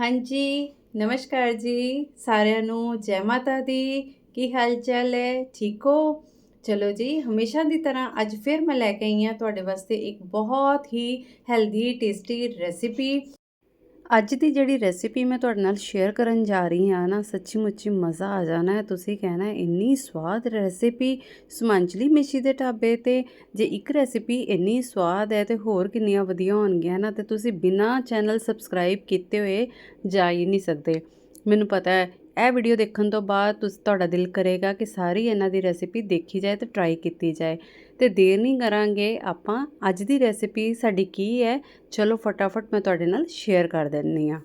ਹਾਂਜੀ, ਨਮਸਕਾਰ ਜੀ। ਸਾਰਿਆਂ ਨੂੰ ਜੈ ਮਾਤਾ ਦੀ। ਕੀ ਹਾਲ ਚਾਲ ਹੈ? ਠੀਕ ਹੋ? ਚਲੋ ਜੀ, ਹਮੇਸ਼ਾ ਦੀ ਤਰ੍ਹਾਂ ਅੱਜ ਫਿਰ ਮੈਂ ਲੈ ਕੇ ਆਈ ਹਾਂ ਤੁਹਾਡੇ ਵਾਸਤੇ ਇੱਕ ਬਹੁਤ ਹੀ ਹੈਲਦੀ ਟੇਸਟੀ ਰੈਸਿਪੀ ਅੱਜ ਦੀ ਜਿਹੜੀ ਰੈਸਿਪੀ ਮੈਂ ਤੁਹਾਡੇ ਨਾਲ ਸ਼ੇਅਰ ਕਰਨ ਜਾ ਰਹੀ ਹਾਂ ਨਾ ਸੱਚੀ ਮੁੱਚੀ ਮਜ਼ਾ ਆ ਜਾਣਾ ਹੈ। ਤੁਸੀਂ ਕਹਿਣਾ ਇੰਨੀ ਸਵਾਦ ਰੈਸਿਪੀ ਸੁਮੰਜਲੀ ਮਿਸ਼ੀ ਦੇ ਢਾਬੇ ਤੇ, ਜੇ ਇੱਕ ਰੈਸਿਪੀ ਇੰਨੀ ਸਵਾਦ ਹੈ ਤੇ ਹੋਰ ਕਿੰਨੀਆਂ ਵਧੀਆ ਹੋਣਗੀਆਂ ਨਾ, ਤੇ ਤੁਸੀਂ ਬਿਨਾਂ ਚੈਨਲ ਸਬਸਕ੍ਰਾਈਬ ਕੀਤੇ ਹੋਏ ਜਾ ਹੀ ਨਹੀਂ ਸਕਦੇ। ਮੈਨੂੰ ਪਤਾ ਹੈ ਇਹ ਵੀਡੀਓ ਦੇਖਣ ਤੋਂ ਬਾਅਦ ਤੁਸੀਂ, ਤੁਹਾਡਾ ਦਿਲ ਕਰੇਗਾ ਕਿ ਸਾਰੀ ਇਹਨਾਂ ਦੀ ਰੈਸਿਪੀ ਦੇਖੀ ਜਾਏ ਤੇ ਟਰਾਈ ਕੀਤੀ ਜਾਏ। ਤੇ ਦੇਰ ਨਹੀਂ ਕਰਾਂਗੇ, ਆਪਾਂ ਅੱਜ ਦੀ ਰੈਸਿਪੀ ਸਾਡੀ ਕੀ ਹੈ, ਚਲੋ ਫਟਾਫਟ ਮੈਂ ਤੁਹਾਡੇ ਨਾਲ ਸ਼ੇਅਰ ਕਰ ਦਿੰਨੀ ਆ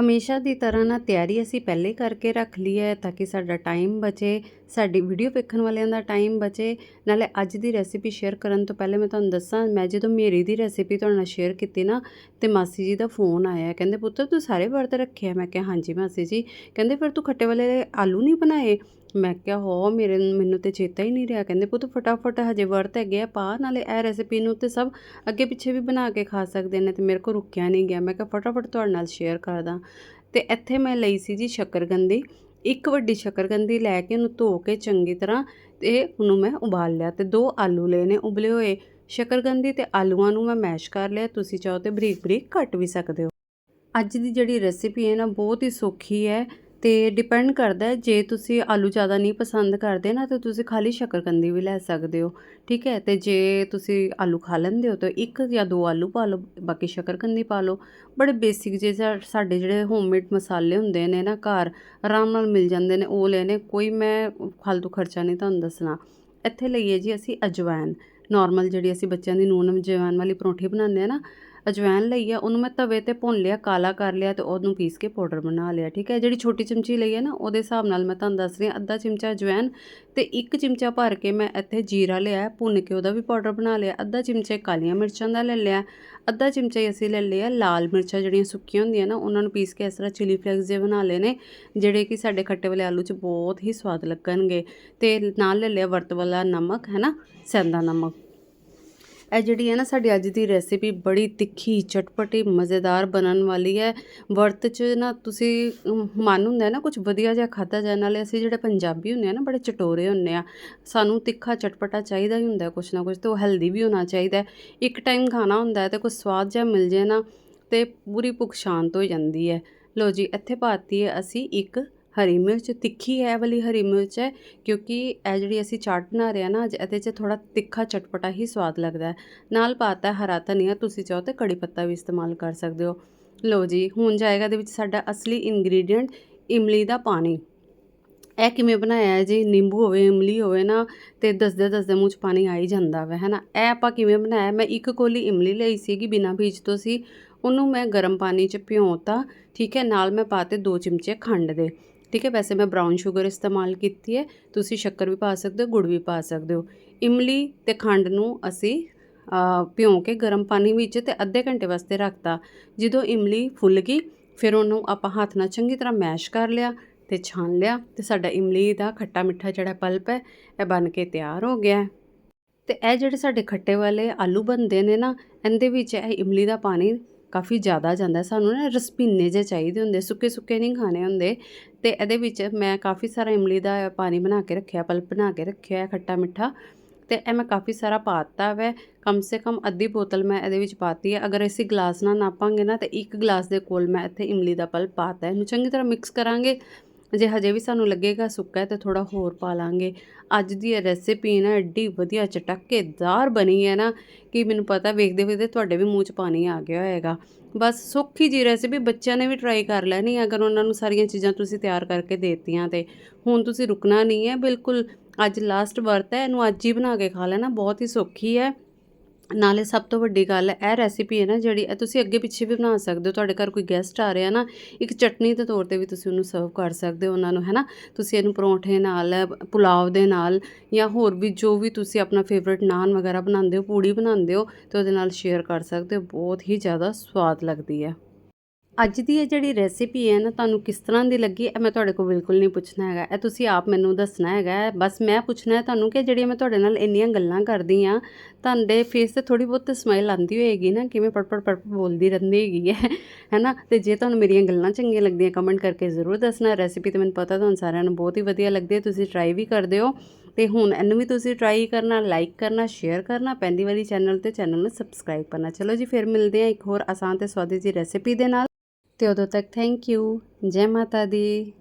ਹਮੇਸ਼ਾ ਦੀ ਤਰ੍ਹਾਂ ਨਾ ਤਿਆਰੀ ਅਸੀਂ ਪਹਿਲੇ ਕਰਕੇ ਰੱਖ ਲਈ ਹੈ ਤਾਂ ਕਿ ਸਾਡਾ ਟਾਈਮ ਬਚੇ, ਸਾਡੀ ਵੀਡੀਓ ਵੇਖਣ ਵਾਲਿਆਂ ਦਾ ਟਾਈਮ ਬਚੇ। ਨਾਲੇ ਅੱਜ ਦੀ ਰੈਸਿਪੀ ਸ਼ੇਅਰ ਕਰਨ ਤੋਂ ਪਹਿਲੇ ਮੈਂ ਤੁਹਾਨੂੰ ਦੱਸਾਂ, ਮੈਂ ਜਦੋਂ ਮੇਰੀ ਦੀ ਰੈਸਿਪੀ ਤੁਹਾਡੇ ਨਾਲ ਸ਼ੇਅਰ ਕੀਤੀ ਨਾ, ਤੇ ਮਾਸੀ ਜੀ ਦਾ ਫੋਨ ਆਇਆ, ਕਹਿੰਦੇ ਪੁੱਤਰ ਤੂੰ ਸਾਰੇ ਵਰਤ ਰੱਖਿਆ ਮੈਂ ਕਿਹਾ, ਹਾਂਜੀ ਮਾਸੀ ਜੀ। ਕਹਿੰਦੇ, ਫਿਰ ਤੂੰ ਖੱਟੇ ਵਾਲੇ ਆਲੂ ਨਹੀਂ ਬਣਾਏ? ਮੈਂ ਕਿਹਾ, ਹੋ, ਮੇਰੇ ਮੈਨੂੰ ਤੇ ਚੇਤਾ ਹੀ ਨਹੀਂ ਰਿਹਾ। ਕਹਿੰਦੇ, ਪੁੱਤ, ਫਟਾਫਟ ਹਜੇ ਵਰਤ ਹੈਗੇ ਆ, ਪਾ, ਨਾਲੇ ਇਹ ਰੈਸਿਪੀ ਨੂੰ ਤੇ ਸਭ ਅੱਗੇ ਪਿੱਛੇ ਵੀ ਬਣਾ ਕੇ ਖਾ ਸਕਦੇ ਨੇ ਤੇ ਮੇਰੇ ਕੋ ਰੁਕਿਆ ਨਹੀਂ ਗਿਆ। ਮੈਂ ਕਿਹਾ, ਫਟਾਫਟ ਤੁਹਾਡੇ ਨਾਲ ਸ਼ੇਅਰ ਕਰਦਾ। ਤੇ ਇੱਥੇ ਮੈਂ ਲਈ ਸੀ ਜੀ ਸ਼ੱਕਰਗੰਦੀ। ਇੱਕ ਵੱਡੀ ਸ਼ੱਕਰਗੰਦੀ ਲੈ ਕੇ ਉਹਨੂੰ ਧੋ ਕੇ ਚੰਗੀ ਤਰ੍ਹਾਂ ਤੇ ਉਹਨੂੰ ਮੈਂ ਉਬਾਲ ਲਿਆ ਤੇ ਦੋ ਆਲੂ ਲਏ ਨੇ, ਉਬਲੇ ਹੋਏ। ਸ਼ੱਕਰਗੰਦੀ ਤੇ ਆਲੂਆਂ ਨੂੰ ਮੈਂ ਮੈਸ਼ ਕਰ ਲਿਆ। ਤੁਸੀਂ ਚਾਹੋ ਤੇ ਬਰੀਕ ਬਰੀਕ ਕੱਟ ਵੀ ਸਕਦੇ ਹੋ। ਅੱਜ ਦੀ ਜਿਹੜੀ ਰੈਸਿਪੀ ਹੈ ਨਾ, ਬਹੁਤ ਹੀ ਸੌਖੀ ਹੈ। ਤੇ ਡਿਪੈਂਡ ਕਰਦਾ ਹੈ, ਜੇ ਤੁਸੀਂ ਆਲੂ ਜ਼ਿਆਦਾ ਨਹੀਂ ਪਸੰਦ ਕਰਦੇ ਨਾ, ਤਾਂ ਤੁਸੀਂ ਖਾਲੀ ਸ਼ੱਕਰਕੰਦੀ ਵੀ ਲੈ ਸਕਦੇ ਹੋ, ਠੀਕ ਹੈ? ਤੇ ਜੇ ਤੁਸੀਂ ਆਲੂ ਖਾ ਲੈਂਦੇ ਹੋ, ਤਾਂ ਇੱਕ ਜਾਂ ਦੋ ਆਲੂ ਪਾ ਲਓ, ਬਾਕੀ ਸ਼ੱਕਰਕੰਦੀ ਪਾ ਲਓ। ਬੜੇ ਬੇਸਿਕ ਜੇ ਸਾਡੇ ਜਿਹੜੇ ਹੋਮਮੇਡ ਮਸਾਲੇ ਹੁੰਦੇ ਨੇ ਨਾ ਘਰ, ਆਰਾਮ ਨਾਲ ਮਿਲ ਜਾਂਦੇ ਨੇ, ਉਹ ਲੈਣੇ, ਕੋਈ ਮੈਂ ਫालतू ਖਰਚਾ ਨਹੀਂ ਤੁਹਾਨੂੰ ਦੱਸਣਾ। ਇੱਥੇ ਲਈਏ ਜੀ ਅਸੀਂ ਅਜਵਾਇਨ ਨਾਰਮਲ ਜਿਹੜੀ ਅਸੀਂ ਬੱਚਿਆਂ ਦੀ ਨੂਨ ਅਜਵਾਇਨ ਵਾਲੀ ਪਰੌਂਠੀ ਬਣਾਉਂਦੇ ਆ ਨਾ ਅਜਵਾਇਨ ਲਈ ਆ, ਉਹਨੂੰ ਮੈਂ ਤਵੇ ਤੇ ਭੁੰਨ ਲਿਆ, ਕਾਲਾ ਕਰ ਲਿਆ ਤੇ ਉਹਨੂੰ ਪੀਸ ਕੇ ਪਾਊਡਰ ਬਣਾ ਲਿਆ, ਠੀਕ ਹੈ? ਜਿਹੜੀ ਛੋਟੀ ਚਮਚੀ ਲਈ ਹੈ ਨਾ, ਉਹਦੇ ਹਿਸਾਬ ਨਾਲ ਮੈਂ ਤੁਹਾਨੂੰ ਦੱਸ ਰਹੀ ਹਾਂ, ਅੱਧਾ ਚਮਚਾ ਅਜਵਾਇਨ ਤੇ ਇੱਕ ਚਮਚਾ ਭਰ ਕੇ ਮੈਂ ਇੱਥੇ ਜੀਰਾ ਲਿਆ, ਭੁੰਨ ਕੇ ਉਹਦਾ ਵੀ ਪਾਊਡਰ ਬਣਾ ਲਿਆ, ਅੱਧਾ ਚਮਚਾ ਕਾਲੀਆਂ ਮਿਰਚਾਂ ਦਾ ਲੈ ਲਿਆ, ਅੱਧਾ ਚਮਚਾ ਹੀ ਅਸੀਂ ਲੈ ਲਿਆ ਲਾਲ ਮਿਰਚਾਂ ਜਿਹੜੀਆਂ ਸੁੱਕੀਆਂ ਹੁੰਦੀਆਂ ਨਾ, ਉਹਨਾਂ ਨੂੰ ਪੀਸ ਕੇ ਇਸ ਤਰ੍ਹਾਂ ਚਿਲੀ ਫਲੇਕਸ ਜੇ ਬਣਾ ਲਏ ਨੇ, ਜਿਹੜੇ ਕਿ ਸਾਡੇ ਖੱਟੇ ਵਾਲੇ ਆਲੂ 'ਚ ਬਹੁਤ ਹੀ ਸਵਾਦ ਲੱਗਣਗੇ ਤੇ ਨਾਲ ਲੈ ਲਿਆ ਵਰਤ ਵਾਲਾ ਨਮਕ, ਹੈ ਨਾ? ਸੈਂਦਾ ਨਮਕ। ਇਹ ਜਿਹੜੀ ਹੈ ਨਾ ਸਾਡੀ ਅੱਜ ਦੀ ਰੈਸਿਪੀ ਬੜੀ ਤਿੱਖੀ, ਚਟਪਟੀ, ਮਜ਼ੇਦਾਰ ਬਣਨ ਵਾਲੀ ਹੈ। ਵਰਤ 'ਚ ਨਾ ਤੁਸੀਂ ਮਨ ਹੁੰਦਾ ਨਾ ਕੁਝ ਵਧੀਆ ਜਿਹਾ ਖਾਧਾ ਜਾਏ ਨਾਲੇ ਅਸੀਂ ਜਿਹੜੇ ਪੰਜਾਬੀ ਹੁੰਦੇ ਆ ਨਾ, ਬੜੇ ਚਟੋਰੇ ਹੁੰਦੇ ਆ। ਸਾਨੂੰ ਤਿੱਖਾ, ਚਟਪਟਾ ਚਾਹੀਦਾ ਹੀ ਹੁੰਦਾ ਕੁਛ ਨਾ ਕੁਛ, ਤੇ ਉਹ ਹੈਲਦੀ ਵੀ ਹੋਣਾ ਚਾਹੀਦਾ ਇੱਕ ਟਾਈਮ ਖਾਣਾ ਹੁੰਦਾ ਹੈ ਤੇ ਕੁਝ ਸਵਾਦ ਜਿਹਾ ਮਿਲ ਜੇ ਨਾ, ਤੇ ਪੂਰੀ ਭੁੱਖ ਸ਼ਾਂਤ ਹੋ ਜਾਂਦੀ ਹੈ। ਲੋ ਜੀ, ਇੱਥੇ ਪਾਤੀ ਹੈ ਅਸੀਂ ਇੱਕ ਹਰੀ ਮਿਰਚ, ਤਿੱਖੀ ਹੈ ਇਹ ਵਾਲੀ ਹਰੀ ਮਿਰਚ ਹੈ, ਕਿਉਂਕਿ ਇਹ ਜਿਹੜੀ ਅਸੀਂ ਚਾਟ ਬਣਾ ਰਹੇ ਆ ਨਾ ਇਹਦੇ 'ਚ ਥੋੜਾ ਤਿੱਖਾ ਚਟਪਟਾ ਹੀ ਸਵਾਦ ਲੱਗਦਾ ਹੈ। ਨਾਲ ਪਾਤਾ ਹਰਾ ਧਨੀਆ, ਤੁਸੀਂ ਚਾਹੋ ਤੇ ਕੜੀ ਪੱਤਾ ਵੀ ਇਸਤੇਮਾਲ ਕਰ ਸਕਦੇ ਹੋ। ਲੋ ਜੀ, ਹੁਣ ਜਾਏਗਾ ਇਹਦੇ ਵਿੱਚ ਸਾਡਾ ਅਸਲੀ ਇਨਗਰੀਡੀਅੰਟ ਇਮਲੀ ਦਾ ਪਾਣੀ। ਇਹ ਕਿਵੇਂ ਬਣਾਇਆ ਹੈ ਜੀ? ਨਿੰਬੂ ਹੋਵੇ, ਇਮਲੀ ਹੋਵੇ ਨਾ, ਤੇ ਦਸਦੇ ਦਸਦੇ ਮੂੰਹ 'ਚ ਪਾਣੀ ਆ ਹੀ ਜਾਂਦਾ ਵਾ ਹੈ ਨਾ ਇਹ ਆਪਾਂ ਕਿਵੇਂ ਬਣਾਇਆ? ਮੈਂ ਇੱਕ ਕੋਲੀ ਇਮਲੀ ਲਈ ਸੀਗੀ ਬਿਨਾਂ ਬੀਜ ਤੋਂ ਸੀ। ਉਹਨੂੰ ਮੈਂ ਗਰਮ ਪਾਣੀ 'ਚ ਭਿਉਂਤਾ ਠੀਕ ਹੈ? ਨਾਲ ਮੈਂ ਪਾਤੇ 2 ਚਮਚੇ ਖੰਡ ਦੇ। ਠੀਕ ਹੈ, ਵੈਸੇ ਮੈਂ ਬਰਾਊਨ ਸ਼ੂਗਰ ਇਸਤੇਮਾਲ ਕੀਤੀ ਹੈ, ਤੁਸੀਂ ਸ਼ੱਕਰ ਵੀ ਪਾ ਸਕਦੇ ਹੋ, ਗੁੜ ਵੀ ਪਾ ਸਕਦੇ ਹੋ ਇਮਲੀ ਤੇ ਖੰਡ ਨੂੰ ਅਸੀਂ ਭਿਉਂ ਕੇ ਗਰਮ ਪਾਣੀ ਵਿੱਚ ਤੇ ਅੱਧੇ ਘੰਟੇ ਵਾਸਤੇ ਰੱਖਤਾ ਜਦੋਂ ਇਮਲੀ ਫੁੱਲ ਗਈ, ਫਿਰ ਉਹਨੂੰ ਆਪਾਂ ਹੱਥ ਨਾਲ ਚੰਗੀ ਤਰ੍ਹਾਂ ਮੈਸ਼ ਕਰ ਲਿਆ ਤੇ ਛਾਣ ਲਿਆ ਤੇ ਸਾਡਾ ਇਮਲੀ ਦਾ ਖੱਟਾ ਮਿੱਠਾ ਜਿਹੜਾ ਪਲਪ ਹੈ, ਇਹ ਬਣ ਕੇ ਤਿਆਰ ਹੋ ਗਿਆ ਹੈ। ਤੇ ਇਹ ਜਿਹੜੇ ਸਾਡੇ ਖੱਟੇ ਵਾਲੇ ਆਲੂ ਬਣਦੇ ਨੇ ਨਾ, ਇਹਦੇ ਵਿੱਚ ਇਹ ਇਮਲੀ ਦਾ ਪਾਣੀ ਕਾਫੀ ਜ਼ਿਆਦਾ ਜਾਂਦਾ ਸਾਨੂੰ ਨਾ ਰਸਪੀਨੇ ਜੇ ਚਾਹੀਦੇ ਹੁੰਦੇ, ਸੁੱਕੇ ਸੁੱਕੇ ਨਹੀਂ ਖਾਣੇ ਹੁੰਦੇ। ਤੇ ਇਹਦੇ ਵਿੱਚ ਮੈਂ ਕਾਫੀ ਸਾਰਾ ਇਮਲੀ ਦਾ ਪਾਣੀ ਬਣਾ ਕੇ ਰੱਖਿਆ, ਪਲਪ ਬਣਾ ਕੇ ਰੱਖਿਆ ਹੈ ਖੱਟਾ ਮਿੱਠਾ। ਤੇ ਇਹ ਮੈਂ ਕਾਫੀ ਸਾਰਾ ਪਾਤਾ ਵੈ। ਕਮ ਸੇ ਕਮ ਅੱਧੀ ਬੋਤਲ ਮੈਂ ਇਹਦੇ ਵਿੱਚ ਪਾਤੀ ਹੈ। ਅਗਰ ਅਸੀਂ ਗਲਾਸ ਨਾਲ ਨਾਪਾਂਗੇ ਨਾ, ਤੇ ਇੱਕ ਗਲਾਸ ਦੇ ਕੋਲ ਮੈਂ ਇੱਥੇ ਇਮਲੀ ਦਾ ਪਲਪ ਪਾਤਾ ਇਹਨੂੰ ਚੰਗੀ ਤਰ੍ਹਾਂ ਮਿਕਸ ਕਰਾਂਗੇ। ਜੇ ਹਜੇ ਵੀ ਸਾਨੂੰ ਲੱਗੇਗਾ ਸੁੱਕਾ ਹੈ ਤੇ ਥੋੜਾ ਹੋਰ ਪਾ ਲਾਂਗੇ। ਅੱਜ ਦੀ ਇਹ ਰੈਸਿਪੀ ਨਾ ਐਡੀ ਵਧੀਆ ਚਟੱਕੇਦਾਰ ਬਣੀ ਹੈ ਨਾ ਕਿ ਮੈਨੂੰ ਪਤਾ ਵੇਖਦੇ ਵੇਖਦੇ ਤੁਹਾਡੇ ਵੀ ਮੂੰਹ 'ਚ ਪਾਣੀ ਆ ਗਿਆ ਹੋਏਗਾ। ਬਸ ਸੌਖੀ ਜੀ ਰੈਸਿਪੀ ਬੱਚਿਆਂ ਨੇ ਵੀ ਟਰਾਈ ਕਰ ਲੈਣੀ ਅਗਰ ਉਹਨਾਂ ਨੂੰ ਸਾਰੀਆਂ ਚੀਜ਼ਾਂ ਤੁਸੀਂ ਤਿਆਰ ਕਰਕੇ ਦੇਤੀਆਂ ਤੇ। ਹੁਣ ਤੁਸੀਂ ਰੁਕਣਾ ਨਹੀਂ ਹੈ, ਬਿਲਕੁਲ ਅੱਜ ਲਾਸਟ ਵਰਤ ਹੈ, ਇਹਨੂੰ ਅੱਜ ਹੀ ਬਣਾ ਕੇ ਖਾ ਲੈਣਾ, ਬਹੁਤ ਹੀ ਸੌਖੀ ਹੈ। ਨਾਲੇ ਸਭ ਤੋਂ ਵੱਡੀ ਗੱਲ ਹੈ ਇਹ ਰੈਸਿਪੀ ਹੈ ਨਾ ਜਿਹੜੀ, ਇਹ ਤੁਸੀਂ ਅੱਗੇ ਪਿੱਛੇ ਵੀ ਬਣਾ ਸਕਦੇ ਹੋ। ਤੁਹਾਡੇ ਘਰ ਕੋਈ ਗੈਸਟ ਆ ਰਿਹਾ ਨਾ, ਇੱਕ ਚਟਨੀ ਦੇ ਤੌਰ ਤੇ ਵੀ ਤੁਸੀਂ ਉਹਨੂੰ ਸਰਵ ਕਰ ਸਕਦੇ ਹੋ ਉਹਨਾਂ ਨੂੰ ਹੈ ਨਾ ਤੁਸੀਂ ਇਹਨੂੰ ਪਰੌਂਠੇ ਨਾਲ, ਪੁਲਾਵ ਦੇ ਨਾਲ ਜਾਂ ਹੋਰ ਵੀ ਜੋ ਵੀ ਤੁਸੀਂ ਆਪਣਾ ਫੇਵਰਿਟ ਨਾਨ ਵਗੈਰਾ ਬਣਾਉਂਦੇ ਹੋ, ਪੂੜੀ ਬਣਾਉਂਦੇ ਹੋ, ਤੇ ਉਹਦੇ ਨਾਲ ਸ਼ੇਅਰ ਕਰ ਸਕਦੇ ਹੋ। ਬਹੁਤ ਹੀ ਜ਼ਿਆਦਾ ਸਵਾਦ ਲੱਗਦੀ ਹੈ। ਅੱਜ ਦੀ ਇਹ ਜਿਹੜੀ ਰੈਸਿਪੀ ਹੈ ਨਾ, ਤੁਹਾਨੂੰ ਕਿਸ ਤਰ੍ਹਾਂ ਦੀ ਲੱਗੀ, ਇਹ ਮੈਂ ਤੁਹਾਡੇ ਕੋਲ ਬਿਲਕੁਲ ਨਹੀਂ ਪੁੱਛਣਾ ਹੈਗਾ। ਇਹ ਤੁਸੀਂ ਆਪ ਮੈਨੂੰ ਦੱਸਣਾ ਹੈਗਾ। ਬਸ ਮੈਂ ਪੁੱਛਣਾ ਹੈ ਤੁਹਾਨੂੰ ਕਿ ਜਿਹੜੀਆਂ ਮੈਂ ਤੁਹਾਡੇ ਨਾਲ ਇੰਨੀਆਂ ਗੱਲਾਂ ਕਰਦੀ ਆ ਤੁਹਾਡੇ ਫੇਸ ਤੇ ਥੋੜੀ ਬਹੁਤ ਸਮਾਈਲ ਆਉਂਦੀ ਹੋਏਗੀ ਨਾ, ਕਿਵੇਂ ਪੜਪੜ ਪੜਪੜ ਬੋਲਦੀ ਰਹਿੰਦੀ ਹੈਗੀ ਹੈ, ਹੈਨਾ? ਤੇ ਜੇ ਤੁਹਾਨੂੰ ਮੇਰੀਆਂ ਗੱਲਾਂ ਚੰਗੀਆਂ ਲੱਗਦੀਆਂ ਕਮੈਂਟ ਕਰਕੇ ਜ਼ਰੂਰ ਦੱਸਣਾ। ਰੈਸਿਪੀ ਤੇ ਮੈਨੂੰ ਪਤਾ ਤੁਹਾਨੂੰ ਸਾਰਿਆਂ ਨੂੰ ਬਹੁਤ ਹੀ ਵਧੀਆ ਲੱਗਦੀ ਹੈ, ਤੁਸੀਂ ਟਰਾਈ ਵੀ ਕਰਦੇ ਹੋ। ਤੇ ਹੁਣ ਇਹਨੂੰ ਵੀ ਤੁਸੀਂ ਟਰਾਈ ਕਰਨਾ ਲਾਈਕ ਕਰਨਾ ਸ਼ੇਅਰ ਕਰਨਾ ਪਹਿਲੀ ਵਾਰੀ ਚੈਨਲ ਤੇ ਚੈਨਲ ਨੂੰ ਸਬਸਕ੍ਰਾਈਬ ਕਰਨਾ। ਚਲੋ ਜੀ, ਫਿਰ ਮਿਲਦੇ ਹਾਂ ਇੱਕ ਹੋਰ ਆਸਾਨ ਤੇ ਸਵਾਦੀ ਜੀ ਰੈਸਿਪੀ ਦੇ ਨਾਲ। ਤੇ ਉਦੋਂ ਤੱਕ ਥੈਂਕ ਯੂ ਜੈ ਮਾਤਾ ਦੀ